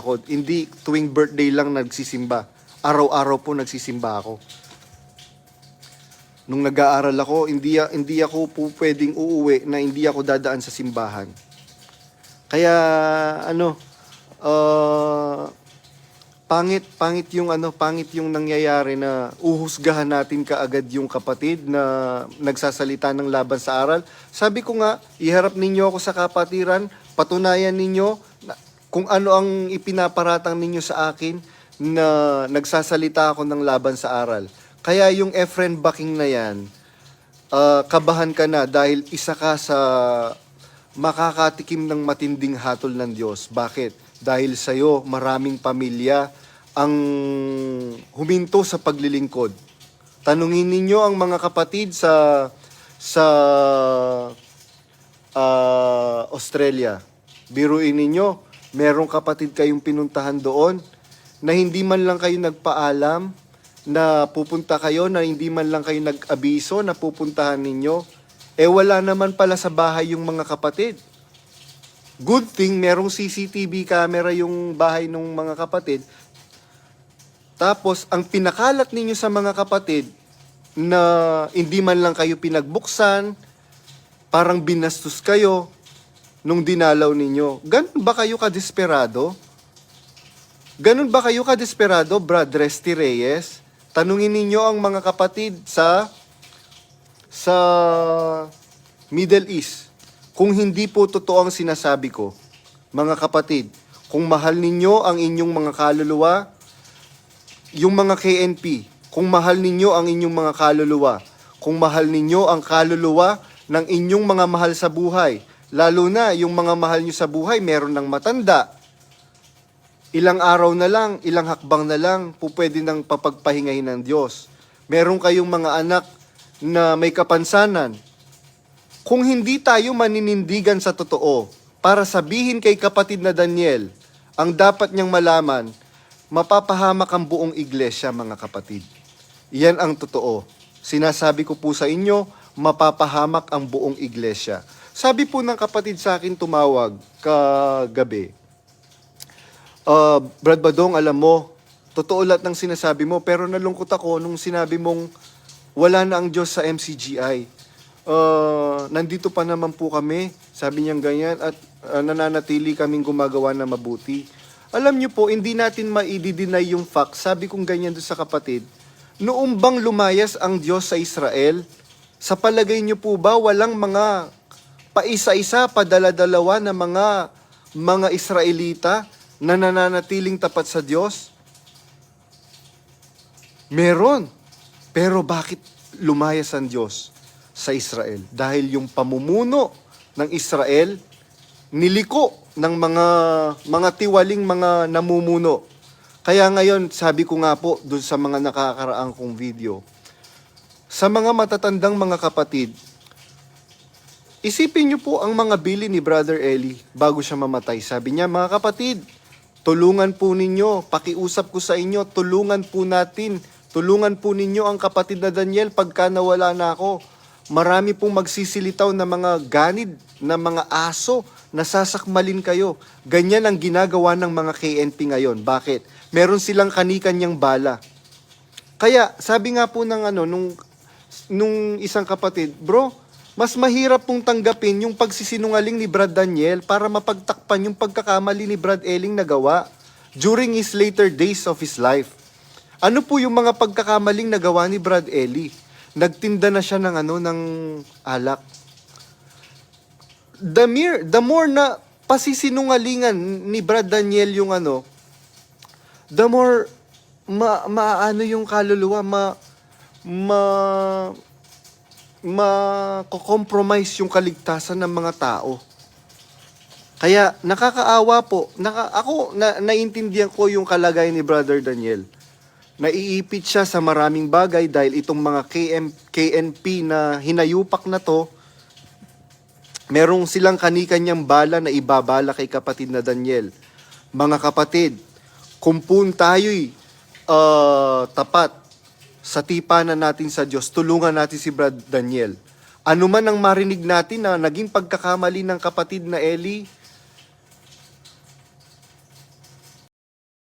ako. Hindi tuwing birthday lang nagsisimba. Araw-araw po nagsisimba ako. Nung nag-aaral ako, hindi, hindi ako po pwedeng uuwi na hindi ako dadaan sa simbahan. Kaya, ano, uh, pangit, pangit yung ano, pangit yung nangyayari na uhusgahan natin kaagad yung kapatid na nagsasalita ng laban sa aral. Sabi ko nga, iharap ninyo ako sa kapatiran, patunayan ninyo kung ano ang ipinaparatang ninyo sa akin na nagsasalita ako ng laban sa aral. Kaya yung Efren Baking na yan, ah, kabahan ka na dahil isa ka sa makakatikim ng matinding hatol ng Diyos. Bakit? Dahil sa'yo, maraming pamilya ang huminto sa paglilingkod. Tanungin ninyo ang mga kapatid sa sa ah, Australia. Biruin ninyo, merong kapatid kayong pinuntahan doon na hindi man lang kayo nagpaalam na pupunta kayo, na hindi man lang kayo nag-abiso na pupuntahan ninyo. Eh wala naman pala sa bahay yung mga kapatid. Good thing, merong CCTV camera yung bahay ng mga kapatid. Tapos, ang pinakalat ninyo sa mga kapatid na hindi man lang kayo pinagbuksan, parang binastos kayo nung dinalaw ninyo. Ganun ba kayo kadesperado? Ganun ba kayo kadesperado, Brad Resty Reyes? Tanungin ninyo ang mga kapatid sa sa Middle East. Kung hindi po totoo ang sinasabi ko, mga kapatid, kung mahal ninyo ang inyong mga kaluluwa, yung mga KNP, kung mahal ninyo ang inyong mga kaluluwa, kung mahal ninyo ang kaluluwa ng inyong mga mahal sa buhay, lalo na yung mga mahal nyo sa buhay, meron ng matanda, ilang araw na lang, ilang hakbang na lang, po pwede nang papagpahingahin ng Diyos. Meron kayong mga anak na may kapansanan. Kung hindi tayo maninindigan sa totoo, para sabihin kay kapatid na Daniel, ang dapat niyang malaman, mapapahamak ang buong iglesia, mga kapatid. Iyan ang totoo. Sinasabi ko po sa inyo, mapapahamak ang buong iglesia. Sabi po ng kapatid sa akin tumawag kagabi, Uh, Brad Badong, alam mo, totoo lahat ng sinasabi mo, pero nalungkot ako nung sinabi mong wala na ang Diyos sa MCGI. Uh, nandito pa naman po kami, sabi niyang ganyan, at uh, nananatili kaming gumagawa na mabuti. Alam niyo po, hindi natin maididinay yung fact, sabi kong ganyan doon sa kapatid, noong bang lumayas ang Diyos sa Israel, sa palagay niyo po ba walang mga paisa-isa, padala-dalawa na mga mga Israelita na nananatiling tapat sa Diyos? Meron. Pero bakit lumayas ang Diyos sa Israel? Dahil yung pamumuno ng Israel niliko ng mga mga tiwaling mga namumuno. Kaya ngayon, sabi ko nga po doon sa mga nakakaraang kong video, sa mga matatandang mga kapatid, isipin niyo po ang mga bili ni Brother Eli bago siya mamatay. Sabi niya, mga kapatid, Tulungan po ninyo, pakiusap ko sa inyo, tulungan po natin, tulungan po ninyo ang kapatid na Daniel pagka nawala na ako. Marami pong magsisilitaw na mga ganid, na mga aso, nasasakmalin kayo. Ganyan ang ginagawa ng mga KNP ngayon. Bakit? Meron silang kanikanyang bala. Kaya, sabi nga po ng ano, nung, nung isang kapatid, bro, mas mahirap pong tanggapin yung pagsisinungaling ni Brad Daniel para mapagtakpan yung pagkakamali ni Brad Elling nagawa during his later days of his life. Ano po yung mga pagkakamaling nagawa ni Brad Ellie? Nagtinda na siya ng ano ng alak. The mere, the more na pasisinungalingan ni Brad Daniel yung ano, the more ma maano yung kaluluwa, ma ma ma-compromise yung kaligtasan ng mga tao. Kaya nakakaawa po. Naka, ako, na, naintindihan ko yung kalagay ni Brother Daniel. Naiipit siya sa maraming bagay dahil itong mga KM, KNP na hinayupak na to, merong silang kanikanyang bala na ibabala kay kapatid na Daniel. Mga kapatid, kung pun tayo'y uh, tapat sa tipanan natin sa Diyos, tulungan natin si Brad Daniel. Ano man ang marinig natin na naging pagkakamali ng kapatid na Eli,